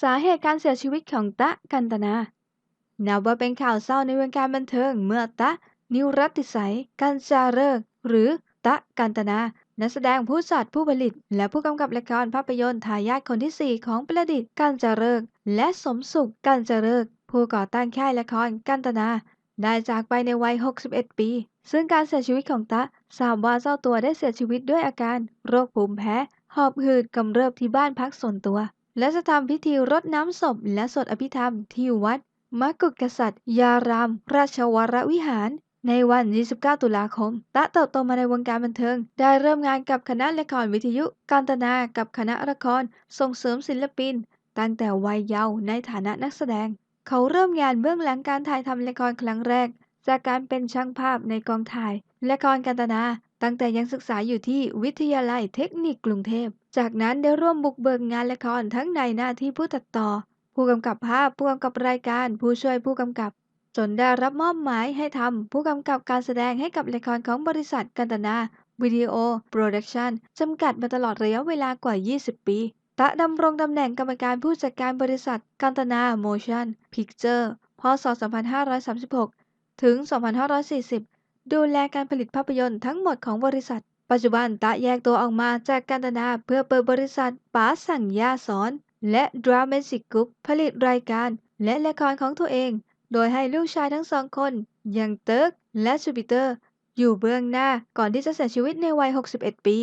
สาเหตุการเสียชีวิตของตะกันตนา นับว่าเป็นข่าวเศร้าในวงการบันเทิงเมื่อตะ นิวรัติสัย กันจาเริก หรือตะกันตนา นักแสดงผู้จัดผู้ผลิต และผู้กำกับละครภาพยนตร์ทายาทคนที่ 4 ของประดิษฐ์กันจาเริก และสมสุขกันจาเริก ผู้ก่อตั้งค่ายละครกันตนา ได้จากไปในวัย 61 ปี ซึ่งการเสียชีวิตของตะทราบว่าเจ้าตัวได้เสียชีวิตด้วยอาการ โรคภูมิแพ้ หอบหืดกำเริบที่บ้านพักส่วนตัว และจะทำพิธีรดน้ำศพและสวดอภิธรรมที่วัดมกุฎกษัตริย์ยาราม ราชวรวิหาร ในวัน 29 ตุลาคม ตะเติบโตมาในวงการบันเทิง ได้เริ่มงานกับคณะละครวิทยุ การตนา กับคณะละคร ส่งเสริมศิลปิน ตั้งแต่วัยเยาว์ในฐานะนักแสดง เขาเริ่มงานเบื้องหลังการถ่ายทำละครครั้งแรก จากการเป็นช่างภาพในกองถ่ายละครกันตนา ตั้งแต่ยังศึกษาอยู่ที่วิทยาลัยเทคนิคกรุงเทพ จากนั้นได้ร่วมบุกเบิกงานละครทั้งในหน้าที่ผู้ตัดต่อ ผู้กำกับภาพ ผู้กำกับรายการ ผู้ช่วยผู้กำกับ จนได้รับมอบหมายให้ทำผู้กำกับการแสดงให้กับละครของบริษัทกันตนาวิดีโอโปรดักชันจำกัดมาตลอดระยะเวลากว่า 20 ปี ตะดำรงตำแหน่งกรรมการผู้จัดการบริษัทกันตนาโมชั่นพิกเจอร์พศ 2536 ถึง 2540 ดูแลการผลิตภาพยนตร์ทั้งหมดของบริษัท ปัจจุบันตะแยกตัวออกมาจากการตนาเพื่อเปิดบริษัทป๋าสั่งยาสอน และดราเมสิกกุ๊ปผลิตรายการ และละครของตัวเอง โดยให้ลูกชายทั้งสองคน อย่างเติร์กและจูปิเตอร์ อยู่เบื้องหน้าก่อนที่จะเสียชีวิตในวัย 61 ปี